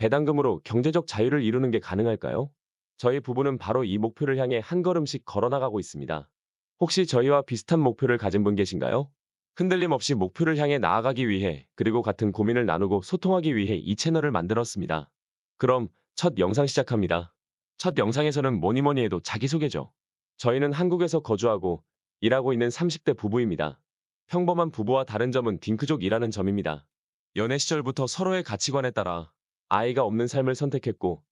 배당금으로 경제적 자유를 이루는 게 가능할까요? 저희 부부는 바로 이 목표를 향해 한 걸음씩 걸어나가고 있습니다. 혹시 저희와 비슷한 목표를 가진 분 계신가요? 흔들림 없이 목표를 향해 나아가기 위해 그리고 같은 고민을 나누고 소통하기 위해 이 채널을 만들었습니다. 그럼 첫 영상 시작합니다. 첫 영상에서는 뭐니 뭐니 해도 자기소개죠. 저희는 한국에서 거주하고 일하고 있는 30대 부부입니다. 평범한 부부와 다른 점은 딩크족이라는 점입니다. 연애 시절부터 서로의 가치관에 따라 아이가 없는 삶을 선택했고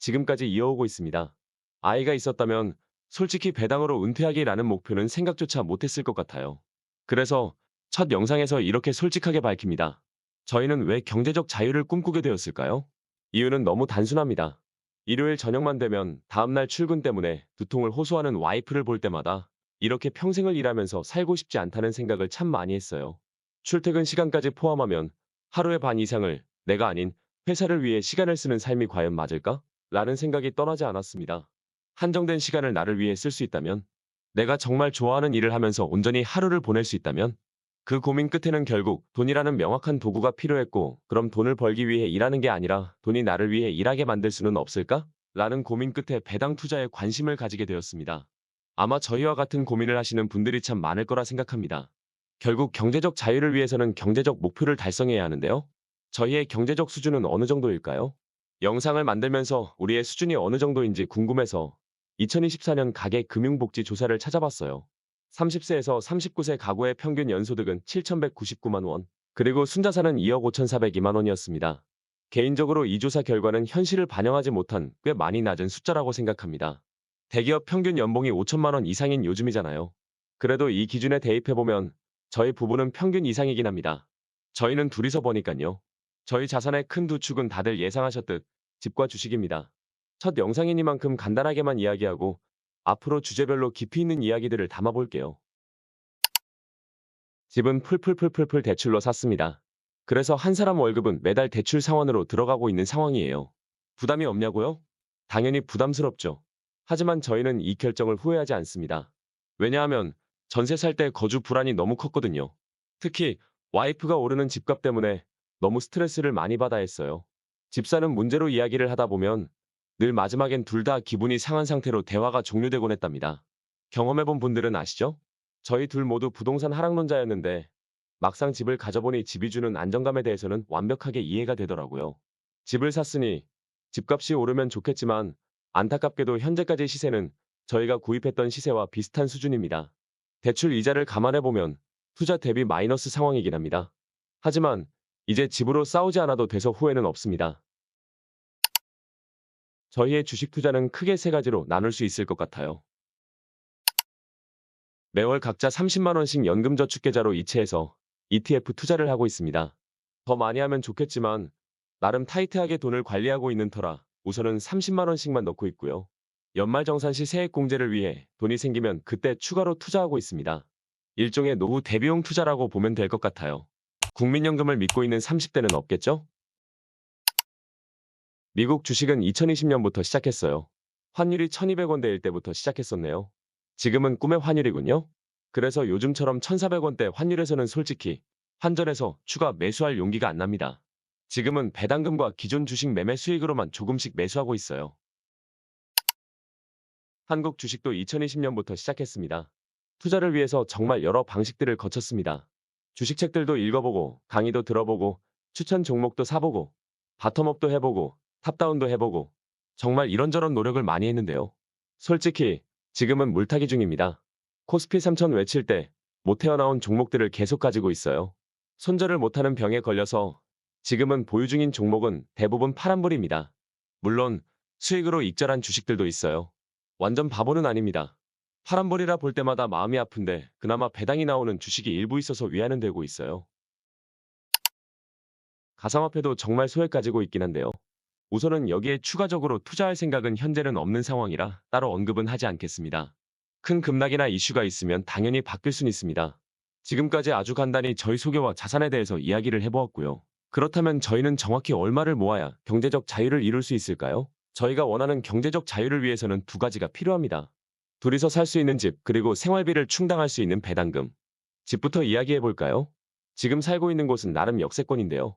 지금까지 이어오고 있습니다. 아이가 있었다면 솔직히 배당으로 은퇴하기라는 목표는 생각조차 못했을 것 같아요. 그래서 첫 영상에서 이렇게 솔직하게 밝힙니다. 저희는 왜 경제적 자유를 꿈꾸게 되었을까요? 이유는 너무 단순합니다. 일요일 저녁만 되면 다음날 출근 때문에 두통을 호소하는 와이프를 볼 때마다 이렇게 평생을 일하면서 살고 싶지 않다는 생각을 참 많이 했어요. 출퇴근 시간까지 포함하면 하루의 반 이상을 내가 아닌 회사를 위해 시간을 쓰는 삶이 과연 맞을까? 라는 생각이 떠나지 않았습니다. 한정된 시간을 나를 위해 쓸 수 있다면, 내가 정말 좋아하는 일을 하면서 온전히 하루를 보낼 수 있다면, 그 고민 끝에는 결국 돈이라는 명확한 도구가 필요했고, 그럼 돈을 벌기 위해 일하는 게 아니라 돈이 나를 위해 일하게 만들 수는 없을까? 라는 고민 끝에 배당 투자에 관심을 가지게 되었습니다. 아마 저희와 같은 고민을 하시는 분들이 참 많을 거라 생각합니다. 결국 경제적 자유를 위해서는 경제적 목표를 달성해야 하는데요. 저희의 경제적 수준은 어느 정도일까요? 영상을 만들면서 우리의 수준이 어느 정도인지 궁금해서 2024년 가계 금융복지 조사를 찾아봤어요. 30세에서 39세 가구의 평균 연소득은 7,199만 원, 그리고 순자산은 2억 5,402만 원이었습니다. 개인적으로 이 조사 결과는 현실을 반영하지 못한 꽤 많이 낮은 숫자라고 생각합니다. 대기업 평균 연봉이 5천만 원 이상인 요즘이잖아요. 그래도 이 기준에 대입해보면 저희 부부는 평균 이상이긴 합니다. 저희는 둘이서 버니깐요. 저희 자산의 큰 두 축은 다들 예상하셨듯 집과 주식입니다. 첫 영상이니만큼 간단하게만 이야기하고 앞으로 주제별로 깊이 있는 이야기들을 담아볼게요. 집은 풀풀풀풀풀 대출로 샀습니다. 그래서 한 사람 월급은 매달 대출 상환으로 들어가고 있는 상황이에요. 부담이 없냐고요? 당연히 부담스럽죠. 하지만 저희는 이 결정을 후회하지 않습니다. 왜냐하면 전세 살 때 거주 불안이 너무 컸거든요. 특히 와이프가 오르는 집값 때문에 너무 스트레스를 많이 받아 했어요. 집 사는 문제로 이야기를 하다 보면 늘 마지막엔 둘 다 기분이 상한 상태로 대화가 종료되곤 했답니다. 경험해본 분들은 아시죠? 저희 둘 모두 부동산 하락론자였는데 막상 집을 가져보니 집이 주는 안정감에 대해서는 완벽하게 이해가 되더라고요. 집을 샀으니 집값이 오르면 좋겠지만 안타깝게도 현재까지 시세는 저희가 구입했던 시세와 비슷한 수준입니다. 대출 이자를 감안해보면 투자 대비 마이너스 상황이긴 합니다. 하지만 이제 집으로 싸우지 않아도 돼서 후회는 없습니다. 저희의 주식 투자는 크게 세 가지로 나눌 수 있을 것 같아요. 매월 각자 30만원씩 연금저축계좌로 이체해서 ETF 투자를 하고 있습니다. 더 많이 하면 좋겠지만 나름 타이트하게 돈을 관리하고 있는 터라 우선은 30만원씩만 넣고 있고요. 연말정산 시 세액공제를 위해 돈이 생기면 그때 추가로 투자하고 있습니다. 일종의 노후 대비용 투자라고 보면 될 것 같아요. 국민연금을 믿고 있는 30대는 없겠죠? 미국 주식은 2020년부터 시작했어요. 환율이 1200원대일 때부터 시작했었네요. 지금은 꿈의 환율이군요. 그래서 요즘처럼 1400원대 환율에서는 솔직히 환전해서 추가 매수할 용기가 안 납니다. 지금은 배당금과 기존 주식 매매 수익으로만 조금씩 매수하고 있어요. 한국 주식도 2020년부터 시작했습니다. 투자를 위해서 정말 여러 방식들을 거쳤습니다. 주식책들도 읽어보고 강의도 들어보고 추천 종목도 사보고 바텀업도 해보고 탑다운도 해보고 정말 이런저런 노력을 많이 했는데요. 솔직히 지금은 물타기 중입니다. 코스피 3000 외칠 때 못 태어나온 종목들을 계속 가지고 있어요. 손절을 못하는 병에 걸려서 지금은 보유 중인 종목은 대부분 파란불입니다. 물론 수익으로 익절한 주식들도 있어요. 완전 바보는 아닙니다. 파란불이라 볼 때마다 마음이 아픈데 그나마 배당이 나오는 주식이 일부 있어서 위안은 되고 있어요. 가상화폐도 정말 소액 가지고 있긴 한데요. 우선은 여기에 추가적으로 투자할 생각은 현재는 없는 상황이라 따로 언급은 하지 않겠습니다. 큰 급락이나 이슈가 있으면 당연히 바뀔 수는 있습니다. 지금까지 아주 간단히 저희 소개와 자산에 대해서 이야기를 해보았고요. 그렇다면 저희는 정확히 얼마를 모아야 경제적 자유를 이룰 수 있을까요? 저희가 원하는 경제적 자유를 위해서는 두 가지가 필요합니다. 둘이서 살 수 있는 집, 그리고 생활비를 충당할 수 있는 배당금. 집부터 이야기해 볼까요? 지금 살고 있는 곳은 나름 역세권인데요.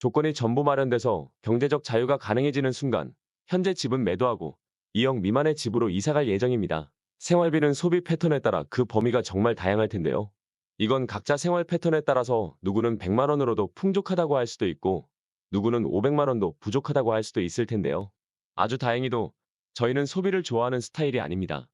조건이 전부 마련돼서 경제적 자유가 가능해지는 순간 현재 집은 매도하고 2억 미만의 집으로 이사갈 예정입니다. 생활비는 소비 패턴에 따라 그 범위가 정말 다양할 텐데요. 이건 각자 생활 패턴에 따라서 누구는 100만 원으로도 풍족하다고 할 수도 있고 누구는 500만 원도 부족하다고 할 수도 있을 텐데요. 아주 다행히도 저희는 소비를 좋아하는 스타일이 아닙니다.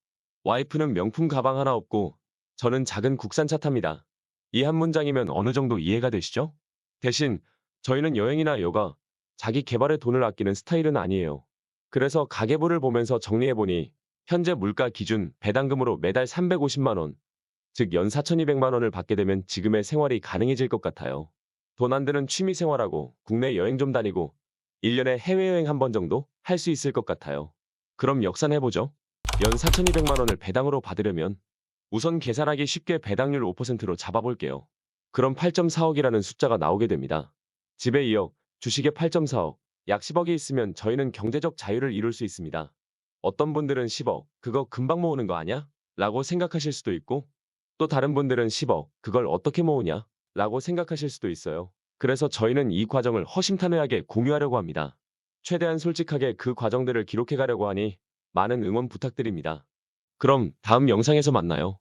와이프는 명품 가방 하나 없고 저는 작은 국산차 탑니다. 이 한 문장이면 어느 정도 이해가 되시죠? 대신 저희는 여행이나 여가, 자기 개발에 돈을 아끼는 스타일은 아니에요. 그래서 가계부를 보면서 정리해보니 현재 물가 기준 배당금으로 매달 350만 원, 즉 연 4,200만 원을 받게 되면 지금의 생활이 가능해질 것 같아요. 돈 안 드는 취미 생활하고 국내 여행 좀 다니고 1년에 해외여행 한 번 정도 할 수 있을 것 같아요. 그럼 역산해보죠. 연 4,200만 원을 배당으로 받으려면 우선 계산하기 쉽게 배당률 5%로 잡아볼게요. 그럼 8.4억이라는 숫자가 나오게 됩니다. 집에 2억, 주식에 8.4억, 약 10억이 있으면 저희는 경제적 자유를 이룰 수 있습니다. 어떤 분들은 10억, 그거 금방 모으는 거 아냐? 라고 생각하실 수도 있고, 또 다른 분들은 10억, 그걸 어떻게 모으냐? 라고 생각하실 수도 있어요. 그래서 저희는 이 과정을 허심탄회하게 공유하려고 합니다. 최대한 솔직하게 그 과정들을 기록해 가려고 하니 많은 응원 부탁드립니다. 그럼 다음 영상에서 만나요.